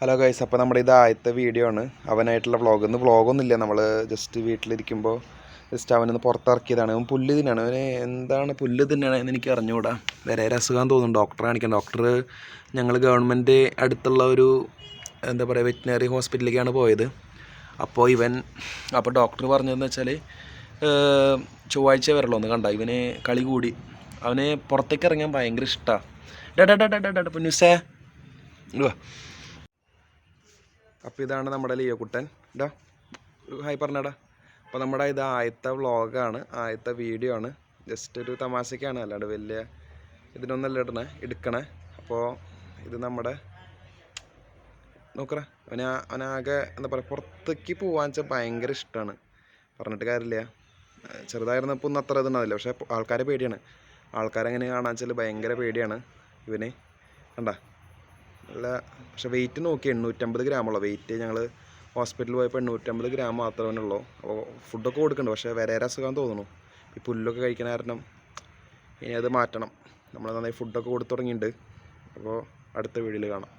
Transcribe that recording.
Hello guys അപ്പോൾ നമ്മുടെ ഇത് ആദ്യത്തെ വീഡിയോ ആണ്. അവനായിട്ടുള്ള വ്ളോഗ് ഇന്ന് വ്ളോഗൊന്നുമില്ല നമ്മൾ ജസ്റ്റ് വീട്ടിലിരിക്കുമ്പോൾ ജസ്റ്റ് അവനൊന്ന് പുറത്തിറക്കിയതാണ്. അവൻ പുല്ല് തിന്നാണ്. അവന് എന്താണ് പുല്ല് തിന്നണമെന്ന് എനിക്ക് അറിഞ്ഞുകൂടാ. വേറെ അസുഖം തോന്നുന്നു. ഡോക്ടറെ കാണിക്കാൻ. ഡോക്ടർ ഞങ്ങൾ ഗവൺമെന്റ് അടുത്തുള്ള ഒരു എന്താ പറയുക വെറ്റിനറി ഹോസ്പിറ്റലിലേക്കാണ് പോയത്. അപ്പോൾ ഇവൻ അപ്പോൾ ഡോക്ടർ പറഞ്ഞതെന്ന് വെച്ചാൽ ചൊവ്വാഴ്ച വരല്ലോ ഒന്ന് കണ്ട ഇവന് കളി കൂടി. അവന് പുറത്തേക്ക് ഇറങ്ങാൻ ഭയങ്കര ഇഷ്ടമാണ് ഡാ ഡാ ഡാ ഡാ ഡാ പൊന്നൂസേ. അപ്പോൾ ഇതാണ് നമ്മുടെ ലിയോ ഇടാ ഹായ് പറഞ്ഞടാ. അപ്പോൾ നമ്മുടെ ഇത് ആദ്യത്തെ വ്ളോഗാണ് ആദ്യത്തെ വീഡിയോ ആണ്. ജസ്റ്റ് ഒരു തമാശക്കാണ് അല്ലാണ്ട് വലിയ ഇതിനൊന്നല്ല ഇടണേ എടുക്കണേ. അപ്പോൾ ഇത് നമ്മുടെ നോക്കറ അവന് അവനാകെ എന്താ പറയുക പുറത്തേക്ക് പോകാൻ വെച്ചാൽ ഭയങ്കര ഇഷ്ടമാണ് പറഞ്ഞിട്ട് കാര്യമില്ല. ചെറുതായിരുന്നപ്പോൾ ഒന്നും അത്ര ഇതുണ്ടാവില്ല പക്ഷേ ആൾക്കാരെ പേടിയാണ്. ആൾക്കാരെങ്ങനെ കാണാൻ വെച്ചാൽ ഭയങ്കര പേടിയാണ് ഇവന്. കണ്ട? നല്ല പക്ഷെ വെയിറ്റ് നോക്കി എണ്ണൂറ്റമ്പത് ഗ്രാമുള്ള വെയിറ്റ് ഞങ്ങൾ ഹോസ്പിറ്റലിൽ പോയപ്പോൾ എണ്ണൂറ്റമ്പത് ഗ്രാം മാത്രമേ ഉള്ളൂ. അപ്പോൾ ഫുഡൊക്കെ കൊടുക്കുന്നുണ്ട് പക്ഷേ വേറെ അസുഖം തോന്നുന്നു. ഈ പുല്ലൊക്കെ കഴിക്കുന്ന കാരണം ഇനി അത് മാറ്റണം. നമ്മൾ നന്നായി ഫുഡൊക്കെ കൊടുത്തു തുടങ്ങിയിട്ടുണ്ട്. അപ്പോൾ അടുത്ത വീഡിയോയിൽ കാണാം.